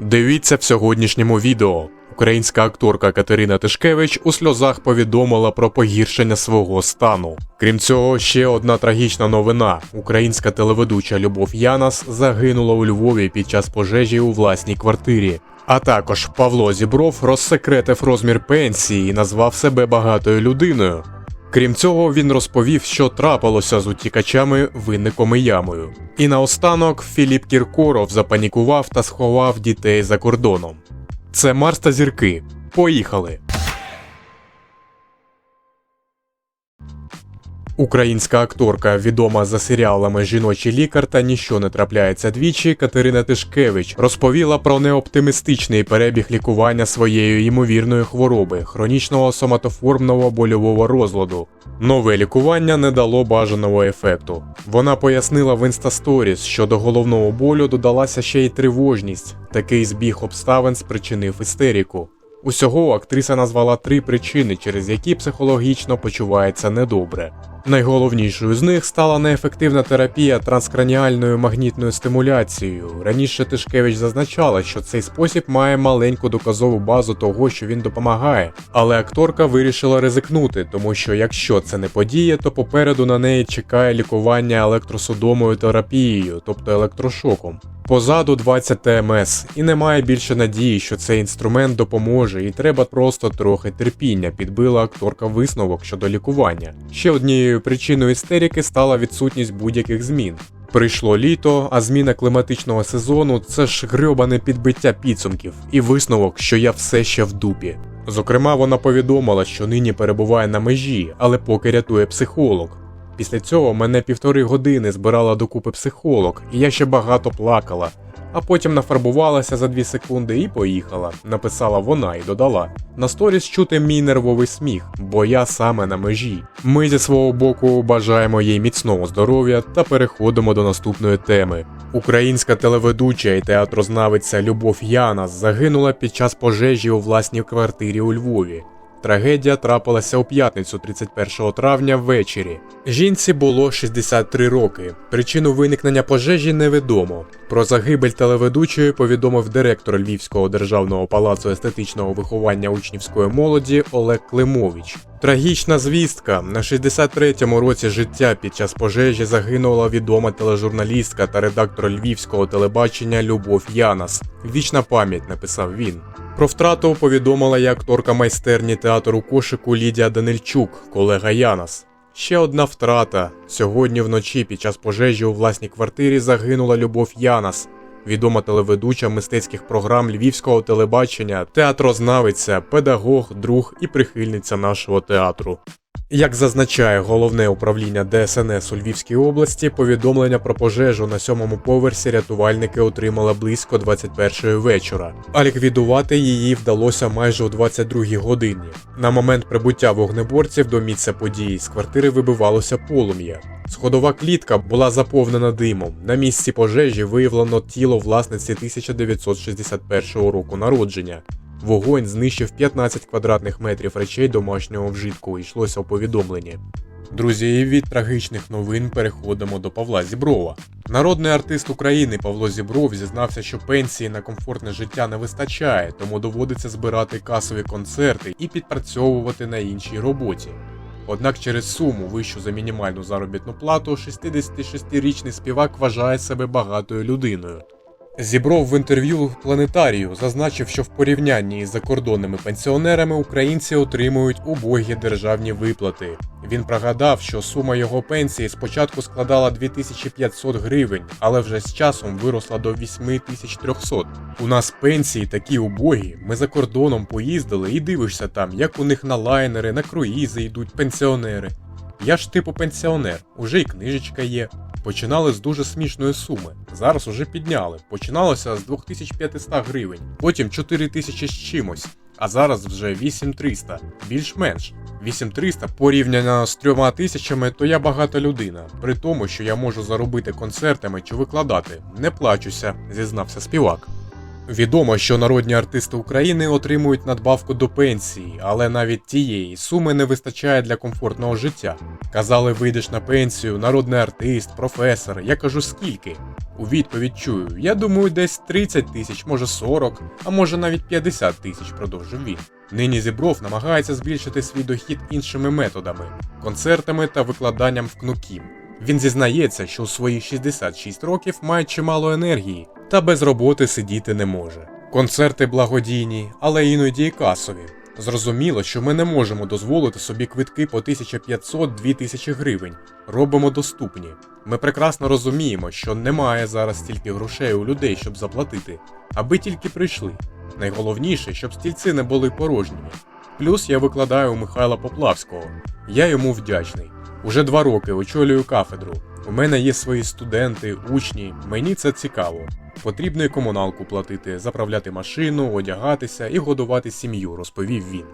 Дивіться в сьогоднішньому відео. Українська акторка Катерина Тишкевич у сльозах повідомила про погіршення свого стану. Крім цього, ще одна трагічна новина: українська телеведуча Любов Янас загинула у Львові під час пожежі у власній квартирі. А також Павло Зібров розсекретив розмір пенсії і назвав себе багатою людиною. Крім цього, він розповів, що трапилося з утікачами винником і ямою. І наостанок Філіп Кіркоров запанікував та сховав дітей за кордоном. Це Марс та зірки. Поїхали! Українська акторка, відома за серіалами Жіночий лікар та ніщо не трапляється двічі, Катерина Тишкевич розповіла про неоптимістичний перебіг лікування своєї ймовірної хвороби хронічного соматоформного больового розладу. Нове лікування не дало бажаного ефекту. Вона пояснила в Instastories, що до головного болю додалася ще й тривожність. Такий збіг обставин спричинив істерику. Усього актриса назвала три причини, через які психологічно почувається недобре. Найголовнішою з них стала неефективна терапія транскраніальною магнітною стимуляцією. Раніше Тишкевич зазначала, що цей спосіб має маленьку доказову базу того, що він допомагає, але акторка вирішила ризикнути, тому що якщо це не подіє, то попереду на неї чекає лікування електросудомою терапією, тобто електрошоком. Позаду 20 ТМС, і немає більше надії, що цей інструмент допоможе, і треба просто трохи терпіння, підбила акторка висновок щодо лікування. Ще однією причиною істерики стала відсутність будь-яких змін. Прийшло літо, а зміна кліматичного сезону це ж грьобане підбиття підсумків, і висновок, що я все ще в дупі. Зокрема, вона повідомила, що нині перебуває на межі, але поки рятує психолог. Після цього мене півтори години збирала докупи психолог, і я ще багато плакала. А потім нафарбувалася за дві секунди і поїхала, написала вона і додала. На сторіс чути мій нервовий сміх, бо я саме на межі. Ми зі свого боку бажаємо їй міцного здоров'я та переходимо до наступної теми. Українська телеведуча і театрознавиця Любов Янас загинула під час пожежі у власній квартирі у Львові. Трагедія трапилася у п'ятницю 31 травня ввечері. Жінці було 63 роки. Причину виникнення пожежі невідомо. Про загибель телеведучої повідомив директор Львівського державного палацу естетичного виховання учнівської молоді Олег Климович. Трагічна звістка на 63-му році життя під час пожежі загинула відома тележурналістка та редактор львівського телебачення Любов Янас. Вічна пам'ять написав він. Про втрату повідомила і акторка майстерні театру кошику Лідія Данильчук, колега Янас. Ще одна втрата. Сьогодні вночі під час пожежі у власній квартирі загинула Любов Янас, відома телеведуча мистецьких програм львівського телебачення, театрознавиця, педагог, друг і прихильниця нашого театру. Як зазначає головне управління ДСНС у Львівській області, повідомлення про пожежу на сьомому поверсі рятувальники отримали близько 21-ї вечора, а ліквідувати її вдалося майже о 22-й годині. На момент прибуття вогнеборців до місця події з квартири вибивалося полум'я. Сходова клітка була заповнена димом. На місці пожежі виявлено тіло власниці 1961 року народження. Вогонь знищив 15 квадратних метрів речей домашнього вжитку, йшлося у повідомленні. Друзі, від трагічних новин переходимо до Павла Зіброва. Народний артист України Павло Зібров зізнався, що пенсії на комфортне життя не вистачає, тому доводиться збирати касові концерти і підпрацьовувати на іншій роботі. Однак через суму вищу за мінімальну заробітну плату 66-річний співак вважає себе багатою людиною. Зібров в інтерв'ю планетарію зазначив, що в порівнянні із закордонними пенсіонерами українці отримують убогі державні виплати. Він пригадав, що сума його пенсії спочатку складала 2500 гривень, але вже з часом виросла до 8300. У нас пенсії такі убогі. Ми за кордоном поїздили і дивишся там, як у них на лайнери, на круїзи йдуть пенсіонери. Я ж типу пенсіонер, уже й книжечка є. Починали з дуже смішної суми. Зараз уже підняли. Починалося з 2500 гривень, потім 4000 з чимось, а зараз вже 8300. Більш-менш. 8300 порівняно з 3000, то я багата людина. При тому, що я можу заробити концертами чи викладати. Не плачуся, зізнався співак. Відомо, що народні артисти України отримують надбавку до пенсії, але навіть тієї суми не вистачає для комфортного життя. Казали, вийдеш на пенсію, народний артист, професор. Я кажу, скільки? У відповідь чую, я думаю, десь 30 тисяч, може 40, а може навіть 50 тисяч, продовжив він. Нині Зібров намагається збільшити свій дохід іншими методами концертами та викладанням в КНУКІМ. Він зізнається, що у свої 66 років має чимало енергії та без роботи сидіти не може. Концерти благодійні, але іноді і касові. Зрозуміло, що ми не можемо дозволити собі квитки по 1500-2000 гривень. Робимо доступні. Ми прекрасно розуміємо, що немає зараз стільки грошей у людей, щоб заплатити, аби тільки прийшли. Найголовніше, щоб стільці не були порожніми. Плюс я викладаю у Михайла Поплавського. Я йому вдячний. Уже два роки очолюю кафедру. У мене є свої студенти, учні. Мені це цікаво. Потрібно і комуналку платити, заправляти машину, одягатися і годувати сім'ю, розповів він.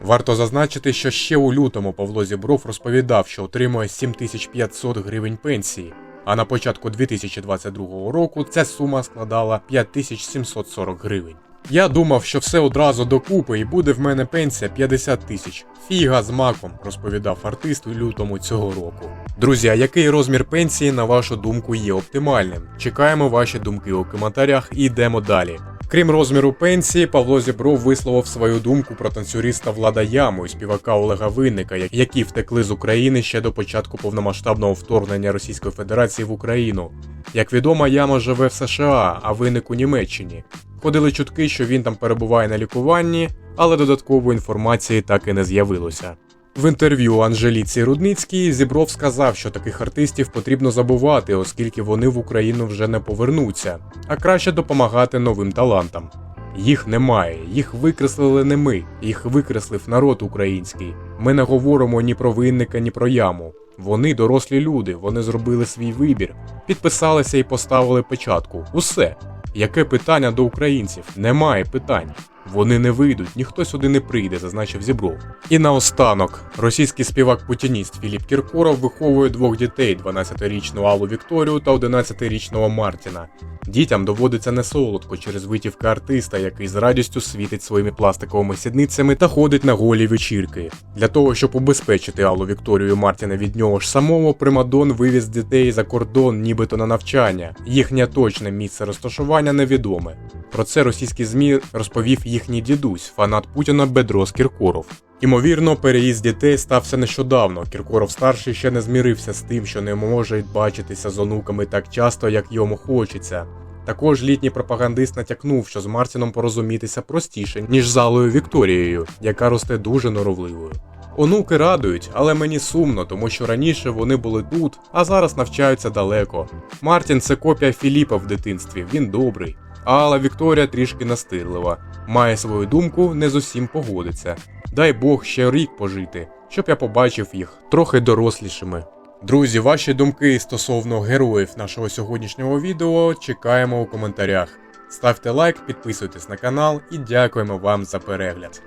Варто зазначити, що ще у лютому Павло Зібров розповідав, що отримує 7500 гривень пенсії, а на початку 2022 року ця сума складала 5740 гривень. Я думав, що все одразу докупи і буде в мене пенсія 50 тисяч. Фіга з маком, розповідав артист у лютому цього року. Друзі, а який розмір пенсії, на вашу думку, є оптимальним? Чекаємо ваші думки у коментарях і йдемо далі. Крім розміру пенсії, Павло Зібров висловив свою думку про танцюриста Влада Яму і співака Олега Винника, які втекли з України ще до початку повномасштабного вторгнення Російської Федерації в Україну. Як відомо, Яма живе в США, а виник у Німеччині. Ходили чутки, що він там перебуває на лікуванні, але додаткової інформації так і не з'явилося. В інтерв'ю Анжеліці Рудницькій Зібров сказав, що таких артистів потрібно забувати, оскільки вони в Україну вже не повернуться, а краще допомагати новим талантам. Їх немає, їх викреслили не ми, їх викреслив народ український. Ми не говоримо ні про винника, ні про яму. Вони дорослі люди, вони зробили свій вибір, підписалися і поставили печатку. Усе. Яке питання до українців? Немає питань. Вони не вийдуть, ніхто сюди не прийде, зазначив Зібров. І наостанок, російський співак-путініст Філіп Кіркоров виховує двох дітей: 12-річну Аллу Вікторію та 11-річного Мартіна. Дітям доводиться не солодко через витівки артиста, який з радістю світить своїми пластиковими сідницями та ходить на голі вечірки. Для того, щоб убезпечити Аллу Вікторію і Мартіна від нього ж самого, Примадон вивіз дітей за кордон, нібито на навчання. Їхнє точне місце розташування невідоме. Про це російські ЗМІ розповів їхній дідусь, фанат Путіна Бедрос Кіркоров. Імовірно, переїзд дітей стався нещодавно. Кіркоров старший ще не змірився з тим, що не може бачитися з онуками так часто, як йому хочеться. Також літній пропагандист натякнув, що з Мартіном порозумітися простіше, ніж з Алою Вікторією, яка росте дуже норовливою. Онуки радують, але мені сумно, тому що раніше вони були тут, а зараз навчаються далеко. Мартін це копія Філіпа в дитинстві, він добрий. А Алла Вікторія трішки настирлива, має свою думку, не з усім погодиться. Дай Бог ще рік пожити, щоб я побачив їх трохи дорослішими. Друзі, ваші думки стосовно героїв нашого сьогоднішнього відео чекаємо у коментарях. Ставте лайк, підписуйтесь на канал і дякуємо вам за перегляд.